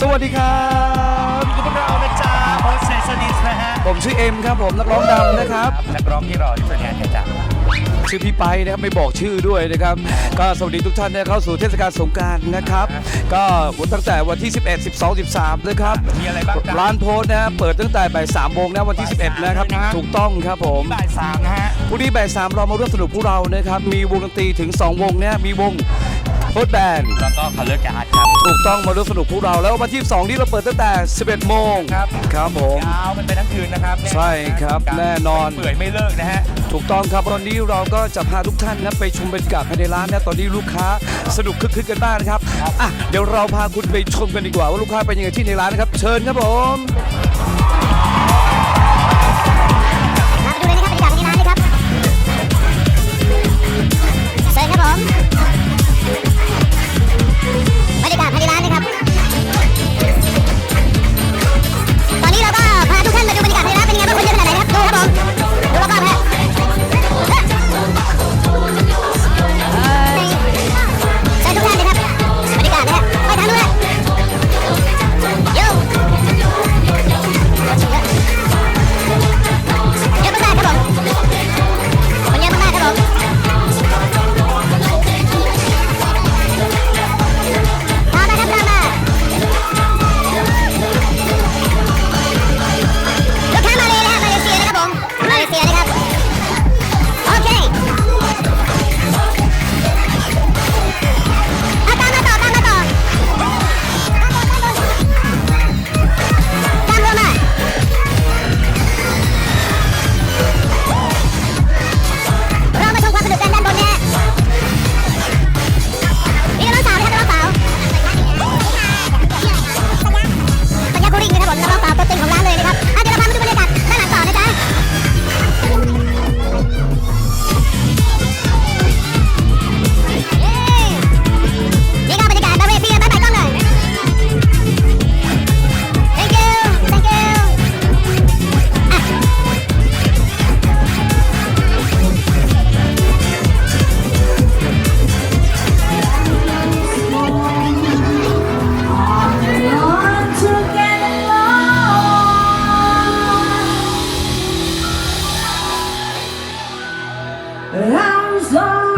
สวัสดีครับอยู่กับพวกเรานะจ๊ะโพสเซสนิสนะฮะผมชื่อเอ็มครับผมนักร้องดำนะครับ นักร้องที่รอที่สุดงานกันจ้ะชื่อพี่ไปนะครับไม่บอกชื่อด้วยนะครับ ก็สวัสดีทุกท่านนะเข้าสู่เทศกาลสงกรารนะครับ ก็ตั้งแต่วันที่ 11 12 13 นะครับมีอะไรบ้างจ๊ะร้านโพสต์นะเปิดตั้งแต่บ่าย3โมงนะวันที่ 11 นะครับบ่ายสามนะถูกต้องครับผมบ่ายสามนะฮะพรุ่งนี้บ่าย3เรามาร่วมสนุกพวกเรานะครับมีวงดนตรีถึง 2 วงนะมีวง โพสต์แบนด์แล้วก็คัลเลอร์การ์ดครับ ถูกต้องมาร่วมสนุกพวกเราแล้ววันที่ 2 นี่เราเปิดตั้งแต่ 11 โมงครับครับผมยาวมันไปทั้งคืนนะครับใช่ครับแน่นอนไม่เปื่อยไม่เลิกนะฮะถูกต้องครับตอนนี้เราก็จะพาทุกท่านนะไปชมบรรยากาศภายในร้านนะตอนนี้ลูกค้าสนุกคึกคืนกันบ้างนะครับอะเดี๋ยวเราพาคุณไปชมกันดีกว่าว่าลูกค้าเป็นยังไงที่ในร้านนะครับ เชิญครับผมค só